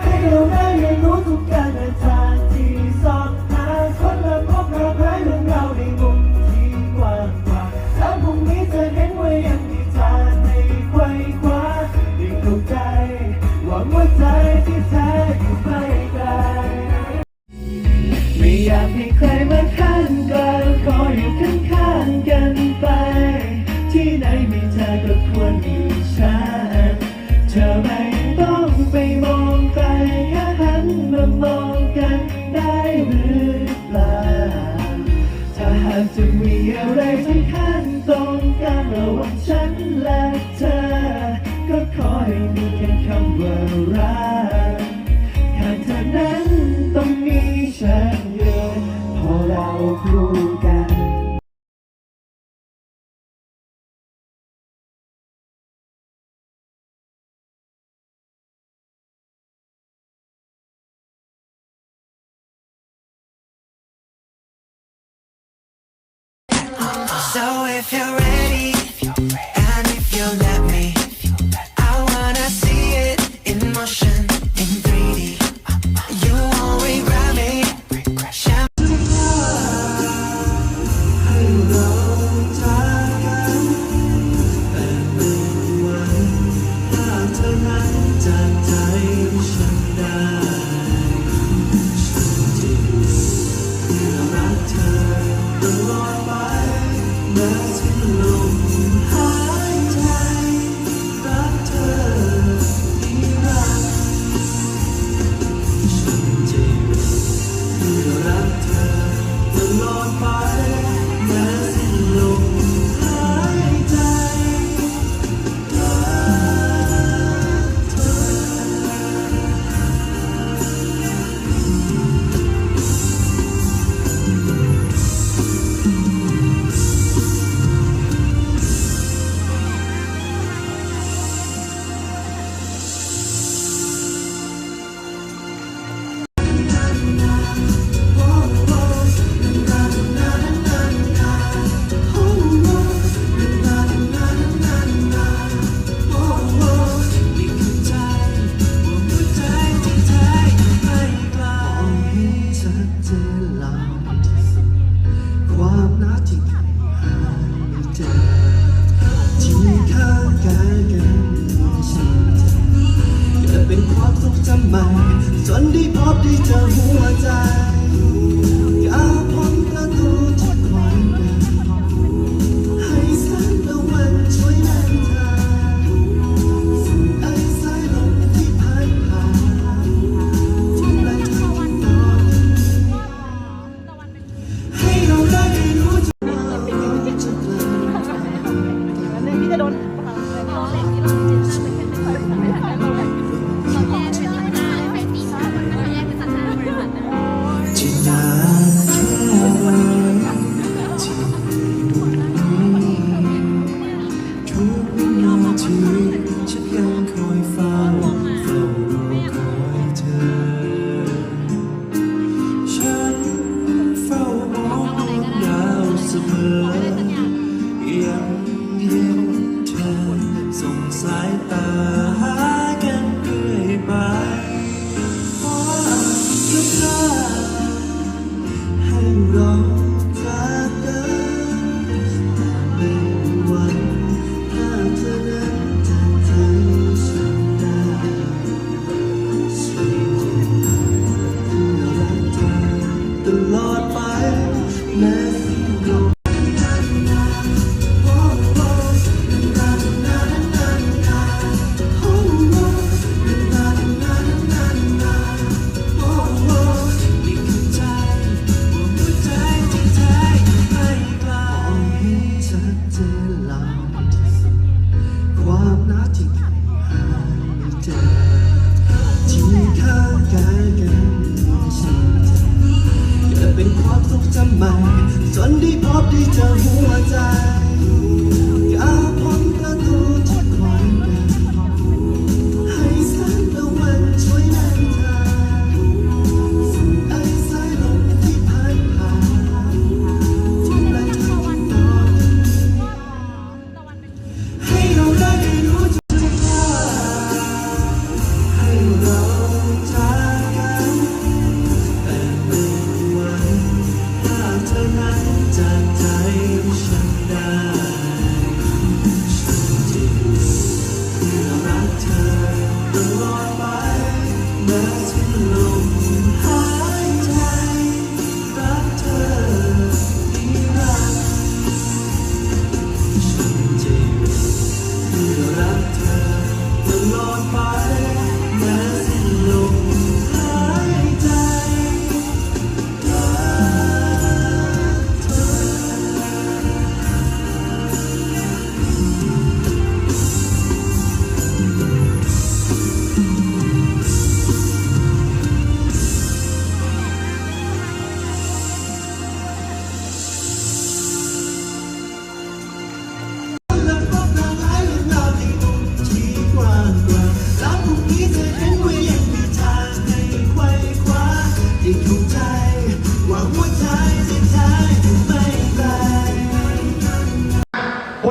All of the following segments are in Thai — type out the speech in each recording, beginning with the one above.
ให้ดูแม่ if you're ready. ใหจนได้พบได้เจอหัวใจ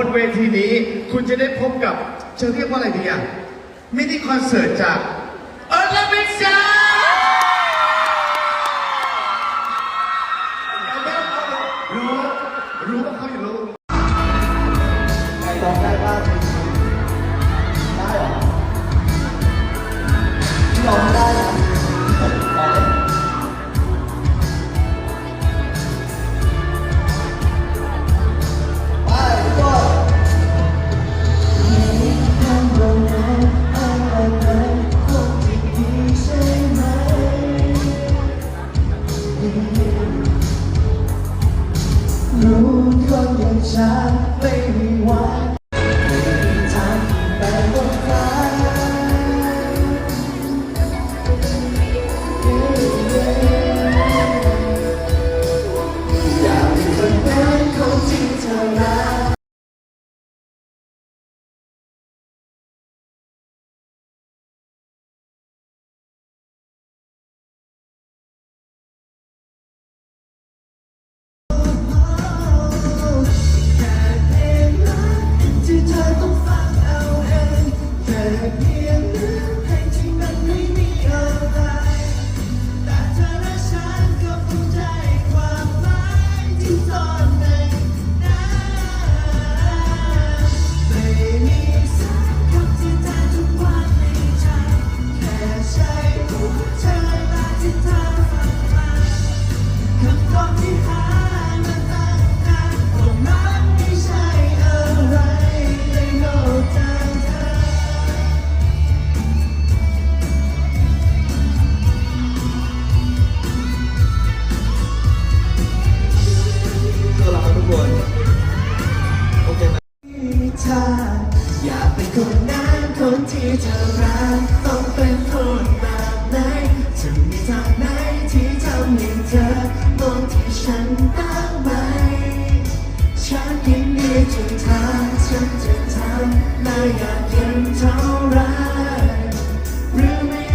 นเวทีนี้ คุณจะได้พบกับจะเรียกว่าอะไรดีอะมินิคอนเสิร์ตจาก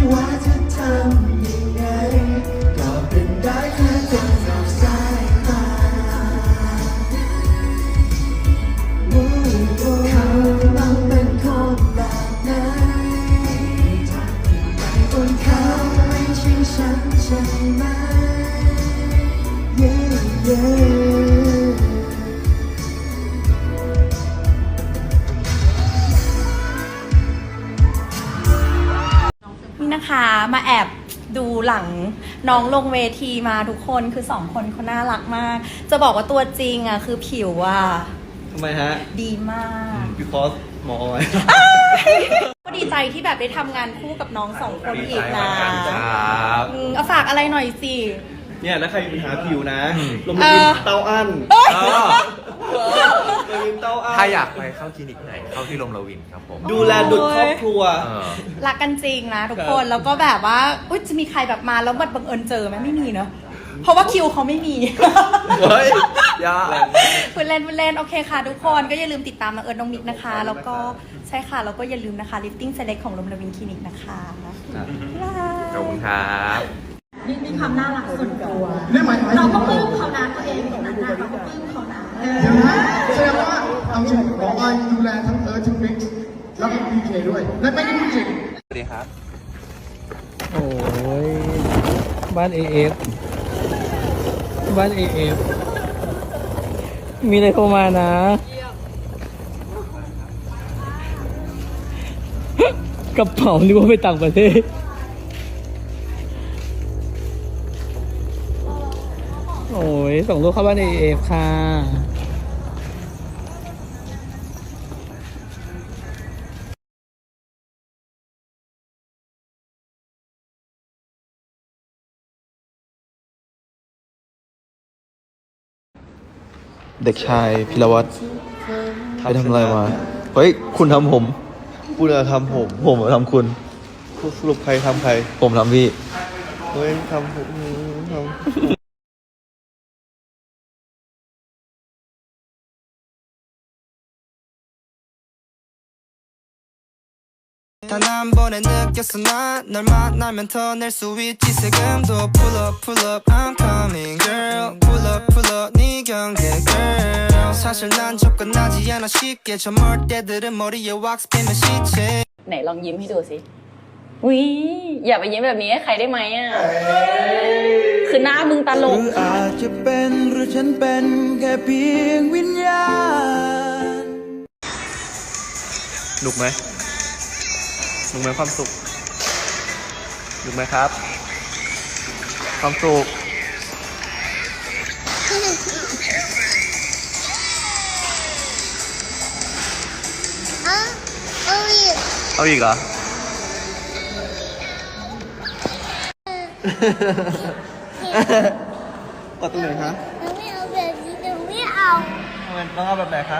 รื นี่นะคะ มาแอบดูหลังน้องลงเวทีมาทุกคนคือสองคนเขาน่ารักมาก จะบอกว่าตัวจริงอะคือผิวอะทำไมฮะ ดีมาก because หมอไว้ก็ดีใจที่แบบได้ทำงานคู่กับน้องสองคนอีกนะครับอืมเอาฝากอะไรหน่อยสิ เนี่ยถ้าใครมีปัญหาผิวนะลมเอมินอเต้าอั้น เอ้ย ลมมินเต้าอั้นถ้าอยากไปเข้าคลินิกไหน เข้าที่โรงละวินครับผมดูแลดุจครอบครัว เออ รักกันจริงนะทุกครับคนแล้วก็แบบว่าอุ๊ยจะมีใครแบบมาแล้วมันบังเอิญเจอไหมไม่มีเนอะเพราะว่าคิวเขาไม่มี เฮ้ยอย่าพูดเล่นพูดเล่นโอเคค่ะ ทุกคนก็อย่าลืมติดตามน้องเอิญน้องมิกนะคะ แล้วก็ใช่ค่ะแล้วก็อย่าลืมนะคะ lifting select ของลมลวินคลินิกนะคะบ๊ายบาย ขอบคุณครับ นี่มีความน่ารักส่วนตัวนี่หมายหมายเราถึงก็ปลื้มเขานะตัวเองตรงนั้นนะเราก็ปลื้ม เดี๋ยวนะแสดงว่าเอาจริงหมอออยดูแลทั้งเอิร์ธทั้งมิกซ์แล้วก็พีเคด้วย และไม่ได้พูดจริงสวัสดีครับ โอ้ย บ้าน AF บ้าน AF มีอะไรโทรมานะ กระเป๋านึกว่าไปต่างประเทศ โอ้ยส่งลูกเข้าบ้าน AF ค่ะ เด็กชายพิรวัตรไปทำอะไรมา เฮ้ย คุณทำผม คุณอะทำผมผมทำคุณ สรุปใครทำใคร ผมทำพี่ เฮ้ยทำผมทำ 단 한 번에 느꼈어 나널 만나면 더 낼 수 있지 세금도 pull up pull up I'm coming girl pull up pull up 네 경계 girl 사실 난 접근하지 않아 쉽게 저 멀 때들은 머리에 왁스 빼면 시체 ไหนลองยิ้มให้ดูสิวิอย่าไปยิ้มแบบนี้ให้ใครได้ไหมอ่ะ คือหน้ามึงตลก หรืออาจจะเป็นหรือฉันเป็นแค่เพียงวิญญาณ หนุกไหม หนุกไหมความสุขหนุกไหมครับ ความสุขเอาอีกเหรอ กดตรงไหนคะไม่เอาแบบนี้หนูไม่เอาทำไมต้องเอาแบบไหนคะ